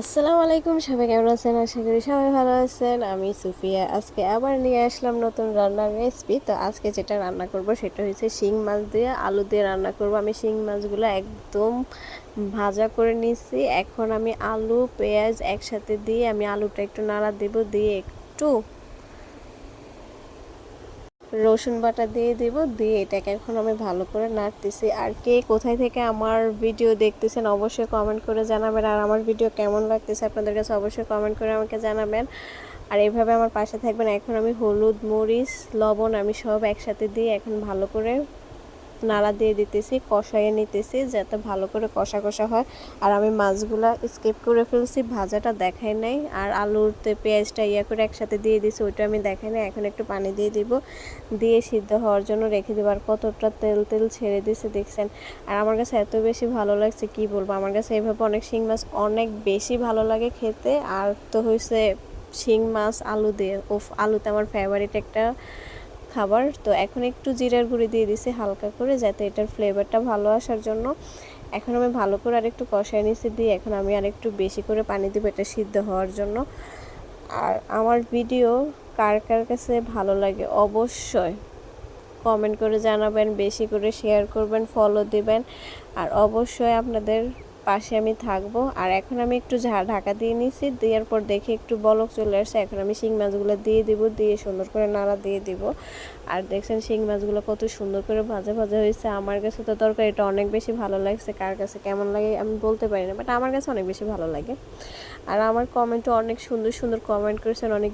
আসসালামু আলাইকুম, সবাই কেমন আছেন? আশা করি সবাই ভালো আছেন। আমি সুফিয়া। আজকে আবার নিয়ে আসলাম নতুন রান্নার রেসিপি তো আজকে যেটা রান্না করব সেটা হচ্ছে শিং মাছ দিয়ে আলু দিয়ে রান্না করব। আমি শিং মাছগুলো একদম ভাজা করে নিচ্ছি এখন আমি আলু, পেঁয়াজ একসাথে দিয়ে আমি আলুটা একটু নাড়া দেব। দিয়ে একটু রসুন বাটা দিয়ে দেব, দিয়ে এটাকে এখন আমি ভালো করে নাড়তেছি। আর কে কোথায় থেকে আমার ভিডিও দেখতেছেন অবশ্যই কমেন্ট করে জানাবেন। আর আমার ভিডিও কেমন লাগতেছে আপনাদের কাছে অবশ্যই কমেন্ট করে আমাকে জানাবেন। আর এইভাবে আমার পাশে থাকবেন। এখন আমি হলুদ, মরিচ, লবণ আমি সব একসাথে দিয়ে এখন ভালো করে নাড়া দিয়ে দিতেছি, কষাইয়ে নিতেছি যাতে ভালো করে কষা কষা হয়। আর আমি মাছগুলা স্কিপ করে ফেলছি, ভাজাটা দেখাই নাই। আর আলুরতে পেঁয়াজটা ইয়া করে একসাথে দিয়ে দিছি, ওইটা আমি দেখাই নাই। এখন একটু পানি দিয়ে দিব। দিয়ে সিদ্ধ হওয়ার জন্য রেখে দেবো। আর কতটা তেল তেল ছেড়ে দিছে দেখছেন? আর আমার কাছে এত বেশি ভালো লাগছে, কি বলব? আমার কাছে এইভাবে অনেক শিং মাছ অনেক বেশি ভালো লাগে খেতে। আর তো হয়েছে শিং মাছ, আলু দিয়ে। ওফ আলুতে আমার ফেভারিট একটা খাবার। তো এখন একটু জিরার গুঁড়ি দিয়ে দিছি হালকা করে যাতে এটার ফ্লেভারটা ভালো আসার জন্য। এখন আমি ভালো করে আরেকটু কষায় নিছি দিয়ে এখন আমি আরেকটু বেশি করে পানি দিব এটা সিদ্ধ হওয়ার জন্য। আর আমার ভিডিও কার কার কাছে ভালো লাগে অবশ্যই কমেন্ট করে জানাবেন, বেশি করে শেয়ার করবেন ফলো দিবেন। আর অবশ্যই আপনাদের পাশে আমি থাকব। আর এখন আমি একটু ঢাকা দিয়ে নিছি, দেওয়ার পর দেখে একটু বলক চলে আসছে। এখন আমি শিং মাছগুলো দিয়ে দিব, দিয়ে সুন্দর করে নাড়া দিয়ে দিব। আর দেখছেন শিং মাছগুলো কত সুন্দর করে ভাজা ভাজা হয়েছে। আমার কাছে তো তরকারিটা অনেক বেশি ভালো লাগছে, কার কাছে কেমন লাগে আমি বলতে পারি না বাট আমার কাছে অনেক বেশি ভালো লাগে। আর আমার কমেন্টও অনেক সুন্দর সুন্দর কমেন্ট করেছেন অনেক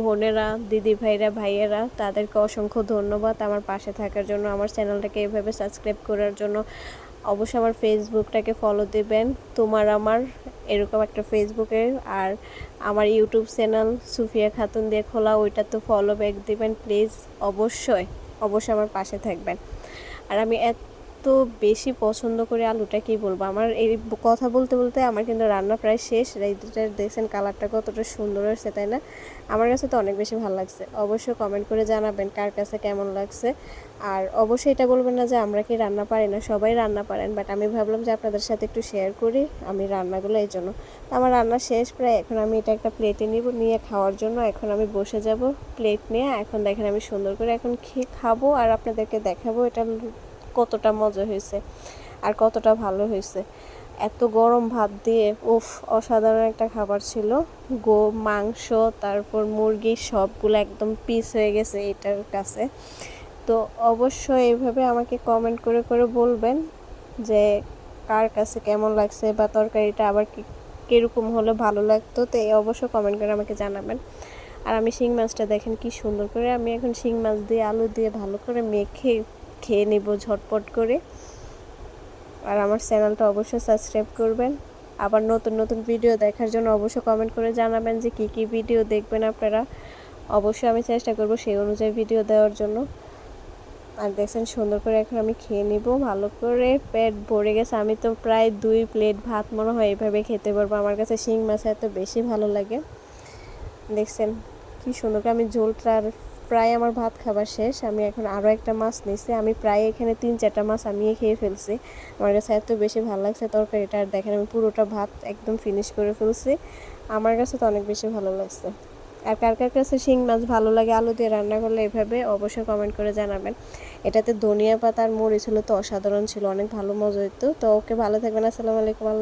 বোনেরা, দিদি ভাইরা, ভাইয়েরা। তাদেরকে অসংখ্য ধন্যবাদ আমার পাশে থাকার জন্য, আমার চ্যানেলটাকে এভাবে সাবস্ক্রাইব করার জন্য। অবশ্যই আমার ফেসবুকটাকে ফলো দেবেন। তোমার আমার এরকম একটা ফেসবুকে আর আমার ইউটিউব চ্যানেল সুফিয়া খাতুন দিয়ে খোলা, ওইটা তো ফলো ব্যাক দেবেন প্লিজ অবশ্যই অবশ্যই আমার পাশে থাকবেন। আর আমি এত এত বেশি পছন্দ করে আলুটা কি বলব? আমার এই কথা বলতে বলতে আমার কিন্তু রান্না প্রায় শেষ। এইটা দেখছেন কালারটা কতটা সুন্দর হয়েছে, তাই না? আমার কাছে তো অনেক বেশি ভালো লাগছে। অবশ্যই কমেন্ট করে জানাবেন কার কাছে কেমন লাগছে। আর অবশ্যই এটা বলবেন না যে আমরা কি রান্না পারি না, সবাই রান্না পারেন। বাট আমি ভাবলাম যে আপনাদের সাথে একটু শেয়ার করি আমি রান্নাগুলো এই জন্য। আমার রান্না শেষ প্রায়। এখন আমি এটা একটা প্লেটে নিব, নিয়ে খাওয়ার জন্য। এখন আমি বসে যাব প্লেট নিয়ে। এখন দেখেন আমি সুন্দর করে এখন খেয়ে খাব আর আপনাদেরকে দেখাবো এটা কতটা মজা হয়েছে আর কতটা ভালো হয়েছে। এত গরম ভাত দিয়ে, উফ, অসাধারণ একটা খাবার ছিল। গো, মাংস, তারপর মুরগি, সবগুলো একদম পিস হয়ে গেছে এটার কাছে। তো অবশ্যই এইভাবে আমাকে কমেন্ট করে করে বলবেন যে, কার কাছে কেমন লাগছে বা তরকারিটা আবার কীরকম হলে, ভালো লাগতো, তো এই অবশ্যই কমেন্ট করে আমাকে জানাবেন। আর আমি শিং মাছটা দেখেন কি সুন্দর করে, আমি এখন শিং মাছ দিয়ে আলু দিয়ে ভালো করে মেখে খেয়ে নেব ঝটপট করে। আর আমার চ্যানেলটা অবশ্যই সাবস্ক্রাইব করবেন। আবার নতুন নতুন ভিডিও দেখার জন্য অবশ্যই কমেন্ট করে জানাবেন যে কী কী ভিডিও দেখবেন আপনারা। অবশ্যই আমি চেষ্টা করব সেই অনুযায়ী ভিডিও দেওয়ার জন্য। আর দেখছেন সুন্দর করে এখন আমি খেয়ে নিব। ভালো করে পেট ভরে গেছে। আমি তো প্রায় দুই প্লেট ভাত মনে হয় এইভাবে খেতে পারব। আমার কাছে শিং মাছ এত বেশি ভালো লাগে। দেখছেন কি সুন্দর করে আমি ঝোলটা প্রায় আমার ভাত খাবার শেষ। আমি এখন আরও একটা মাছ নিছি। আমি প্রায় এখানে তিন চারটা মাছ আমি খেয়ে ফেলছি। আমার কাছে এত বেশি ভালো লাগছে তরকারিটা আর দেখেন, আমি পুরোটা ভাত একদম ফিনিশ করে ফেলছি। আমার কাছে তো অনেক বেশি ভালো লাগছে। আর কার কার কাছে শিং মাছ ভালো লাগে, আলু দিয়ে রান্না করলে এভাবে অবশ্যই কমেন্ট করে জানাবেন। এটাতে ধনিয়া পাতা আর মরিচ হলো তো অসাধারণ ছিল, অনেক ভালো মজা হইতো। তো ওকে ভালো থাকবেন। আসসালামু আলাইকুম, আল্লাহ